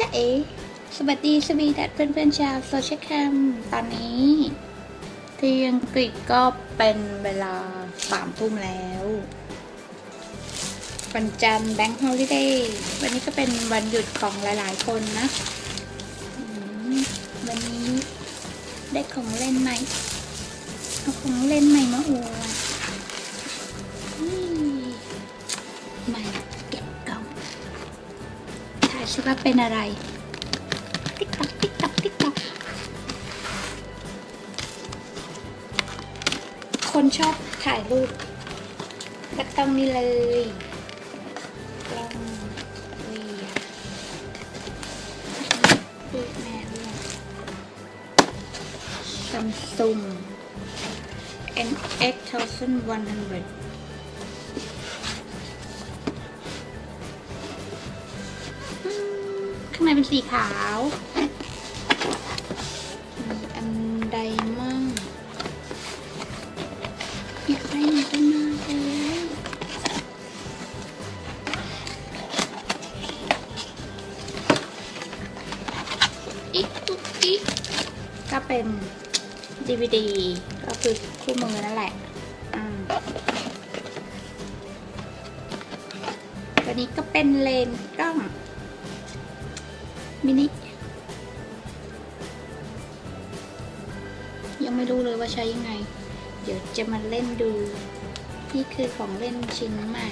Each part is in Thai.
จ๊ะเอ๋สวัสดีสวีดัตเพื่อนๆชาวโซเชียลแคมตอนนี้ที่อังกฤษก็เป็นเวลาสามทุ่มแล้ววันจันทร์แบงค์ฮอลิเดย์วันนี้ก็เป็นวันหยุดของหลายๆคนนะ วันนี้ได้ของเล่นใหม่ เอาของเล่นใหม่มาอวด สิว่าเป็นอะไร ติ๊กต๊กติ๊กต๊กติ๊กต๊กคนชอบถ่ายรูปก็ต้องนี่เลยกล้องวียรูปแม่เรื่องซัมซุง NX 1100 ข้างในเป็นสีขาวมีอันใดมั่งอยากได้มันตั้งนานแล้วอีกตุ๊กอีกก็เป็น DVD ก็คือคู่มือนั่นแหละตัวนี้ก็เป็นเลนส์กล้อง มินิ ยังไม่รู้เลยว่าใช้ยังไง เดี๋ยวจะมาเล่นดู นี่คือของเล่นชิ้นใหม่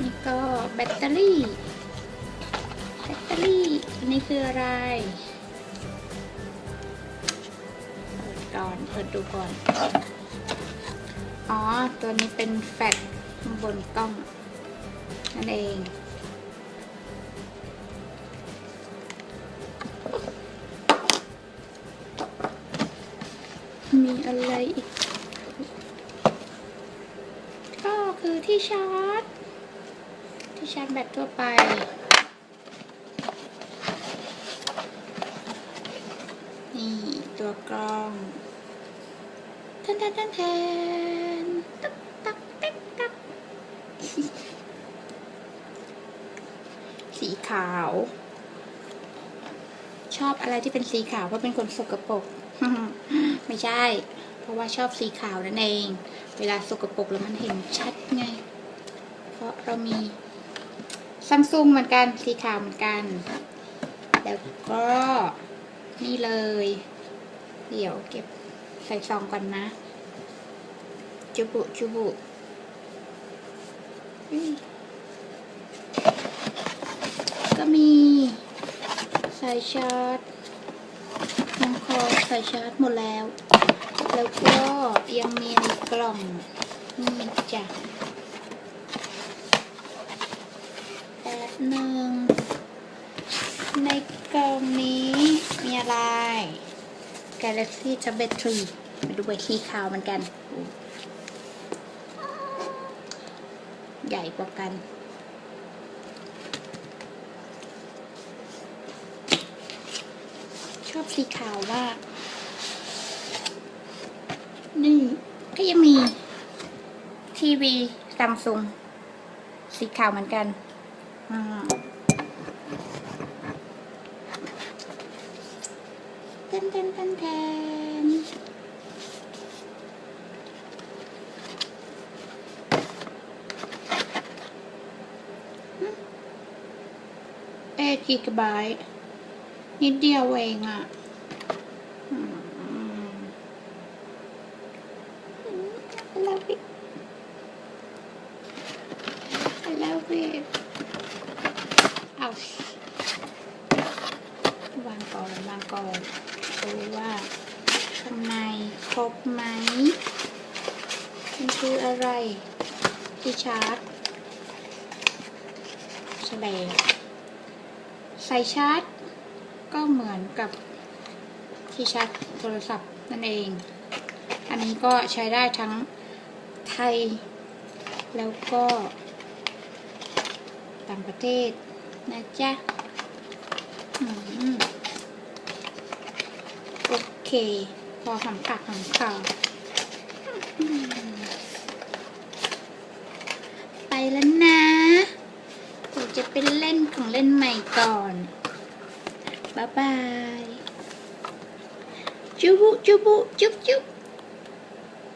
นี่ก็แบตเตอรี่ แบตเตอรี่ อันนี้คืออะไร เปิดก่อน เปิดดูก่อน อ๋อ ตัวนี้เป็นแฟลชบนกล้องนั่นเอง มีอะไรอีก ก็คือที่ชาร์จ ที่ชาร์จแบตทั่วไป นี่ ตัวกล้องแทนแทนแทนแทนตักตักติ๊กตักสีขาว ชอบอะไรที่เป็นสีขาวเพราะเป็นคนสกปรกไม่ใช่ เพราะว่าชอบสีขาวนั่นเอง เวลาสกปรกแล้วมันเห็นชัดไง เพราะเรามีซัมซุงเหมือนกันสีขาวเหมือนกัน แล้วก็นี่เลย เดี๋ยวเก็บใส่ซองก่อนนะ จุบุจุบุก็มีายชาร์จยังคอสายชาร์จหมดแล้ว แล้วก็ยังมีกล่องนี่จ้ะแป๊บหนึ่ง ในกล่องนี้มีอะไร Galaxy Tablet 3มาดูใบสีขาวมือนกัน ใหญ่กว่ากัน อบสีขาวมาก นี่ก็ยังมี ทีวีซัมซุงสีขาวเหมือนกันเต้นเต้นเต้นแทนเอ็ดกิกไบต์ นิดเดียวเองอะอืม I love it I love it เอาวางก่อนวางก่อนดูว่าข้างในครบไหมมันคืออะไรที่ชาร์จแสดงใส่ชาร์จ ก็เหมือนกับที่ชาร์จโทรศัพท์นั่นเอง อันนี้ก็ใช้ได้ทั้งไทย แล้วก็ต่างประเทศนะจ๊ะอโอเค พอหอมปากหอมคอไปแล้วนะเดี๋ยวจะไปเล่นของเล่นใหม่ก่อน บ๊ายบายจุบุจุบุจุบจุบ